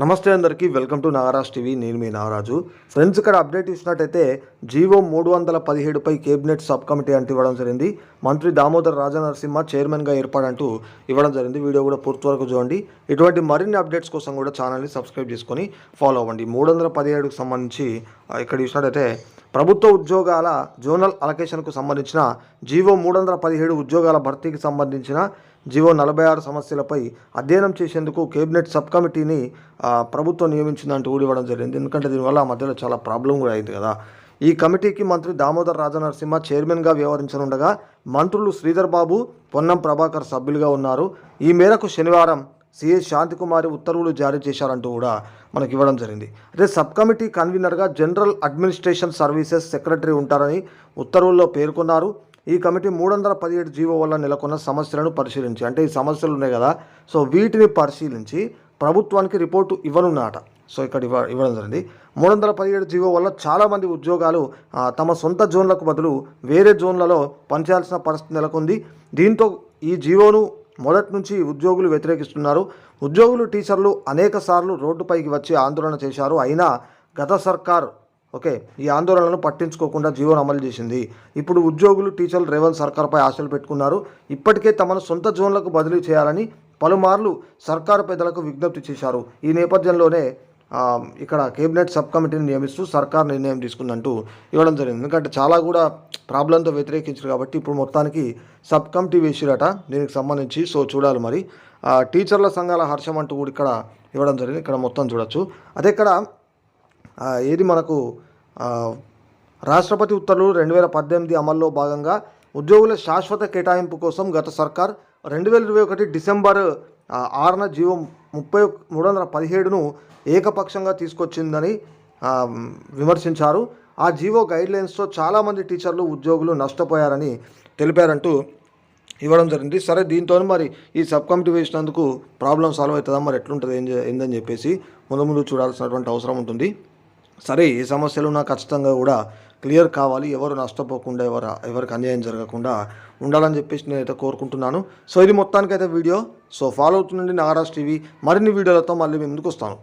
నమస్తే అందరికీ welcome to Nagaraj TV నేను మీ నాగరాజు. ఫ్రెండ్స్ ఇక్కడ అప్డేట్ ఇచ్చినట్టయితే జీవో మూడు వందల పదిహేడుపై కేబినెట్ సబ్ కమిటీ అంటూ ఇవ్వడం జరిగింది. మంత్రి దామోదర్ రాజనరసింహ చైర్మన్గా ఏర్పాడంటూ ఇవ్వడం జరిగింది. వీడియో కూడా పూర్తి వరకు చూడండి. ఇటువంటి మరిన్ని అప్డేట్స్ కోసం కూడా ఛానల్ని సబ్స్క్రైబ్ చేసుకొని ఫాలో అవ్వండి. మూడు వందల పదిహేడుకు సంబంధించి ఇక్కడ చూసినట్టయితే ప్రభుత్వ ఉద్యోగాల జోనల్ అలొకేషన్కు సంబంధించిన జీవో మూడు వందల పదిహేడు ఉద్యోగాల భర్తీకి సంబంధించిన జీవో నలభై ఆరు సమస్యలపై అధ్యయనం చేసేందుకు కేబినెట్ సబ్ కమిటీని ప్రభుత్వం నియమించిందంటూ కూడా ఇవ్వడం జరిగింది. ఎందుకంటే దీనివల్ల మధ్యలో చాలా ప్రాబ్లం కూడా అయింది కదా. ఈ కమిటీకి మంత్రి దామోదర్ రాజనరసింహ చైర్మన్గా వ్యవహరించనుండగా మంత్రులు శ్రీధర్ బాబు పొన్నం ప్రభాకర్ సభ్యులుగా ఉన్నారు. ఈ మేరకు శనివారం సిఎస్ శాంతికుమారి ఉత్తర్వులు జారీ చేశారంటూ కూడా మనకి ఇవ్వడం జరిగింది. అదే సబ్ కమిటీ కన్వీనర్గా జనరల్ అడ్మినిస్ట్రేషన్ సర్వీసెస్ సెక్రటరీ ఉంటారని ఉత్తర్వుల్లో పేర్కొన్నారు. ఈ కమిటీ మూడు వందల పదిహేడు జీవో వల్ల నెలకొన్న సమస్యలను పరిశీలించి అంటే ఈ సమస్యలు ఉన్నాయి కదా సో వీటిని పరిశీలించి ప్రభుత్వానికి రిపోర్టు ఇవ్వనున్నట సో ఇక్కడ ఇవ్వ ఇవ్వడం జరిగింది. మూడు వందల పదిహేడు జీవో వల్ల చాలామంది ఉద్యోగాలు తమ సొంత జోన్లకు బదులు వేరే జోన్లలో పనిచేయాల్సిన పరిస్థితి నెలకొంది. దీంతో ఈ జీవోను మొదటి నుంచి ఉద్యోగులు వ్యతిరేకిస్తున్నారు. ఉద్యోగులు టీచర్లు అనేక సార్లు రోడ్డుపైకి వచ్చి ఆందోళన చేశారు. అయినా గత సర్కార్ ఓకే ఈ ఆందోళనను పట్టించుకోకుండా జీవోను అమలు చేసింది. ఇప్పుడు ఉద్యోగులు టీచర్లు రేవంత్ సర్కార్పై ఆశలు పెట్టుకున్నారు. ఇప్పటికే తమను సొంత జోన్లకు బదిలీ చేయాలని పలుమార్లు సర్కారు పెద్దలకు విజ్ఞప్తి చేశారు. ఈ నేపథ్యంలోనే ఇక్కడ కేబినెట్ సబ్ కమిటీని నియమిస్తూ సర్కార్ నిర్ణయం తీసుకుందంటూ ఇవ్వడం జరిగింది. ఎందుకంటే చాలా కూడా ప్రాబ్లంతో వ్యతిరేకించారు కాబట్టి ఇప్పుడు మొత్తానికి సబ్ కమిటీ వేసిరట దీనికి సంబంధించి. సో చూడాలి మరి. టీచర్ల సంఘాల హర్షం అంటూ కూడా ఇక్కడ ఇవ్వడం జరిగింది. ఇక్కడ మొత్తం చూడొచ్చు. అదే ఇక్కడ ఏది మనకు రాష్ట్రపతి ఉత్తర్వులు రెండు వేల పద్దెనిమిది అమల్లో భాగంగా ఉద్యోగుల శాశ్వత కేటాయింపు కోసం గత సర్కార్ రెండు వేల ఇరవై ఒకటి డిసెంబర్ ఆరున జీవం ముప్పై మూడు వందల పదిహేడును ఏకపక్షంగా తీసుకొచ్చిందని విమర్శించారు. ఆ జీవో గైడ్లైన్స్తో చాలామంది టీచర్లు ఉద్యోగులు నష్టపోయారని తెలిపారంటూ ఇవ్వడం జరిగింది. సరే దీంతో మరి ఈ సబ్ కమిటీ వేసినందుకు ప్రాబ్లం సాల్వ్ అవుతుందా? మరి ఎట్లుంటుంది? ఏం ఏందని చెప్పేసి ముందు ముందు చూడాల్సినటువంటి అవసరం ఉంటుంది. సరే ఏ సమస్యలు ఉన్నా ఖచ్చితంగా కూడా క్లియర్ కావాలి. ఎవరు నష్టపోకుండా ఎవరు ఎవరికి అన్యాయం జరగకుండా ఉండాలని చెప్పేసి నేనైతే కోరుకుంటున్నాను. సో ఇది మొత్తానికైతే వీడియో. సో ఫాలో అవుతుండండి నాగరాజ్ టీవీ. మరిన్ని వీడియోలతో మళ్ళీ మేము ముందుకు వస్తాను